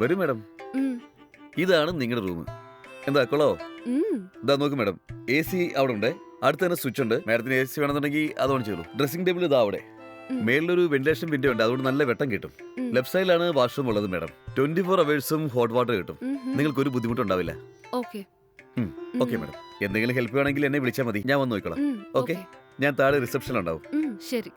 വരൂ മാഡം. ഇതാണ് നിങ്ങളുടെ റൂം എന്താ കൊള്ളോ എന്താ ഇതാ നോക്ക് മാഡം. എ സി അവിടെ ഉണ്ട് അടുത്ത് തന്നെ സ്വിച്ച് ഉണ്ട്. മാഡത്തിന് എ സി വേണമെന്നുണ്ടെങ്കിൽ അത് ഓൺ ചെയ്തു ഡ്രസ്സിംഗ് ടേബിൾ ഇതാ അവിടെ. മേളിലൊരു വെന്റിലേഷൻ വിൻഡോ ഉണ്ട്. അതുകൊണ്ട് നല്ല വെട്ടം കിട്ടും. ലെഫ്റ്റ് സൈഡിലാണ് വാഷ്റൂം ഉള്ളത് മാഡം. ട്വന്റി ഫോർ അവേഴ്സും ഹോട്ട് വാട്ടർ കിട്ടും. നിങ്ങൾക്ക് ഒരു ബുദ്ധിമുട്ടുണ്ടാവില്ല. ഓക്കെ. Okay madam. എന്തെങ്കിലും ഹെൽപ്പ് വേണമെങ്കിൽ എന്നെ വിളിച്ചാൽ മതി. ഞാൻ വന്ന് നോക്കിക്കോളാം. ഓക്കെ. ഞാൻ താഴെ റിസപ്ഷൻ ഉണ്ടാവും ശരി.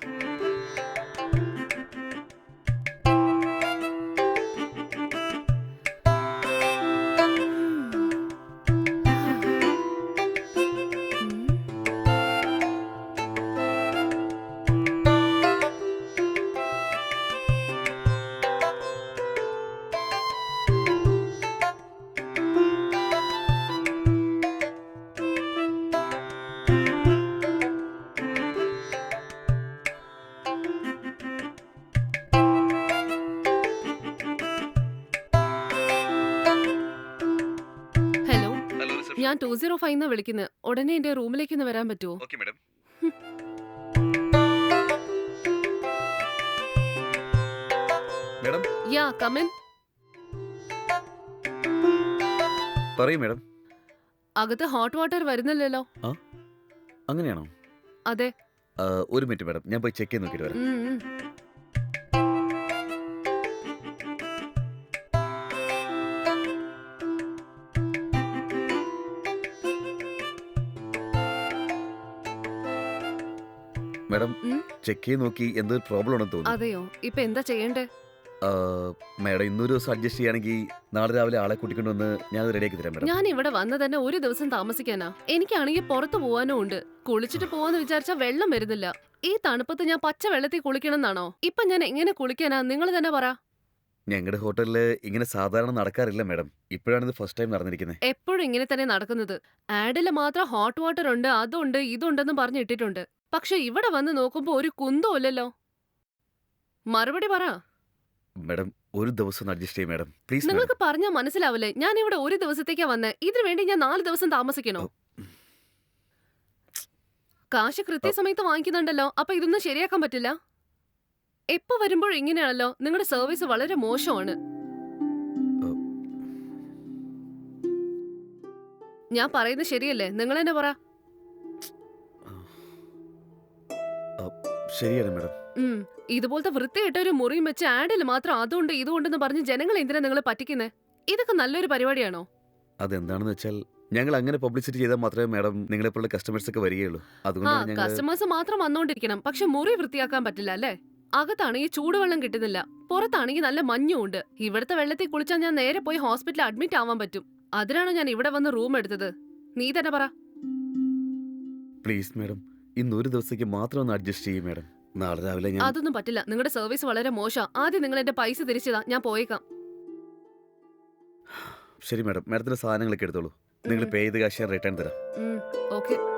ഞാൻ ടു സീറോ ഫൈവ് എന്നാ വിളിക്കുന്നത് ഉടനെ എന്റെ റൂമിലേക്ക് ഒന്ന് വരാൻ പറ്റുമോ okay madam. Madam? Yeah come on പറയൂ മാഡം. അകത്ത് ഹോട്ട് വാട്ടർ വരുന്നില്ലല്ലോ. അങ്ങനെയാണോ? അതെ. ആ, ഒരു മിനിറ്റ് മാഡം. ഞാൻ പോയി ചെക്ക് ചെയ്ത് നോക്കിയിട്ട് വരാം. ഉം, ഉം. മാഡം ഉം? ചെക്ക് ചെയ്ത് നോക്കി എന്തൊരു പ്രോബ്ലം ഉണ്ടെന്ന് തോന്നുന്നു. അതെയോ? ഇപ്പൊ എന്താ ചെയ്യണ്ടേ? ആ, മാഡം ഇന്നൊരു ദിവസം അഡ്ജസ്റ്റ് ചെയ്യുകയാണെങ്കിൽ നാളെ രാവിലെ ആളെ കൂട്ടിക്കൊണ്ടുവന്ന് ഞാൻ റെഡിയാക്കി തരാം മാഡം. ഞാൻ ഇവിടെ വന്ന തന്നെ ഒരു ദിവസം താമസിക്കാനാ. എനിക്കാണെങ്കിൽ പുറത്തു പോവാനും ഉണ്ട്. കുളിച്ചിട്ട് പോവാന്ന് വിചാരിച്ചാ വെള്ളം വരുന്നില്ല. ഈ തണുപ്പത്ത് ഞാൻ പച്ച വെള്ളത്തിൽ കുളിക്കണം എന്നാണോ ഇപ്പൊ ഞാൻ എങ്ങനെ കുളിക്കാനാ? നിങ്ങൾ തന്നെ പറ. ഞങ്ങളുടെ ഹോട്ടലിൽ ഇങ്ങനെ സാധാരണ നടക്കാറില്ല മാഡം. ഇപ്പോഴാണ് ഇത് ഫസ്റ്റ് ടൈം നടന്നിരിക്കുന്നത് എപ്പോഴും ഇങ്ങനെ തന്നെ നടക്കുന്നത്. ആഡിൽ മാത്രം ഹോട്ട് വാട്ടർ ഉണ്ട് അതുണ്ട് ഇതുണ്ടെന്നും പറഞ്ഞ് ഇട്ടിട്ടുണ്ട്. പക്ഷെ ഇവിടെ വന്ന് നോക്കുമ്പോ ഒരു കുന്തവും ഇല്ലല്ലോ. മറുപടി പറ. മാഡം ഒരു ദിവസം അഡ്ജസ്റ്റ് ചെയ്യും മാഡം. പ്ലീസ് നിങ്ങൾക്ക് പറഞ്ഞാ മനസ്സിലാവില്ലേ? ഞാൻ ഇവിടെ ഒരു ദിവസത്തേക്കാ വന്നേ. ഇതിനു വേണ്ടി ഞാൻ നാല് ദിവസം താമസിക്കണോ? കാശ് കൃത്യസമയത്ത് വാങ്ങിക്കുന്നുണ്ടല്ലോ. അപ്പൊ ഇതൊന്നും ശരിയാക്കാൻ പറ്റില്ല? എപ്പോ വരുമ്പോൾ ഇങ്ങനെയാണല്ലോ. നിങ്ങളുടെ സർവീസ് വളരെ മോശമാണ്. ഞാൻ പറയുന്നത് ശരിയല്ലേ? നിങ്ങൾ എന്നെ പറ. ശരിയാണ് മാഡം. ഉം, ഇതുപോലത്തെ വൃത്തിയിട്ട ഒരു മുറിയും വെച്ച് ആഡിൽ മാത്രം അതുകൊണ്ട് ഇതുകൊണ്ടെന്ന് പറഞ്ഞ് ജനങ്ങൾ എന്തിനാ നിങ്ങൾ പറ്റിക്കുന്നത് ഇതൊക്കെ നല്ലൊരു പരിപാടിയാണോ? അതെന്താണെന്ന് വെച്ചാൽ ഞങ്ങൾ അങ്ങനെ പബ്ലിസിറ്റി ചെയ്താൽ മാത്രമേ മാഡം നിങ്ങളെപ്പോലുള്ള കസ്റ്റമേഴ്സ് ഒക്കെ വരികയുള്ളൂ. ആ അതുകൊണ്ടാണ് ഞങ്ങൾ കസ്റ്റമേഴ്സ് മാത്രം വന്നോണ്ടിരിക്കണം. പക്ഷെ മുറി വൃത്തിയാക്കാൻ പറ്റില്ല അല്ലേ? അകത്താണെങ്കിൽ ചൂടുവെള്ളം കിട്ടുന്നില്ല. പുറത്താണെങ്കിൽ നല്ല മഞ്ഞും ഉണ്ട് ഇവിടുത്തെ വെള്ളത്തിൽ കുളിച്ചാൽ ഞാൻ നേരെ പോയി ഹോസ്പിറ്റലിൽ അഡ്മിറ്റ് ആവാൻ പറ്റും. അതിനാണോ ഞാൻ ഇവിടെ വന്ന് റൂം എടുത്തത്? നീ തന്നെ പറ. Please madam. ഇന്ന് ഒരു ദിവസത്തേക്ക് മാത്രം ഒന്ന് അഡ്ജസ്റ്റ് ചെയ്യും മാഡം നാളെ രാവിലെ ഞാൻ അതൊന്നും പറ്റില്ല. നിങ്ങളുടെ സർവീസ് വളരെ മോശം. ആദ്യം നിങ്ങൾ എന്റെ പൈസ തിരിച്ചതാ. ഞാൻ പോയേക്കാം. ശരി മാഡം മാഡത്തിന്റെ സാധനങ്ങളൊക്കെ എടുത്തോളൂ. നിങ്ങൾ പേ ചെയ്ത് കാശ് ഞാൻ റിട്ടേൺ തരാം. ഓക്കെ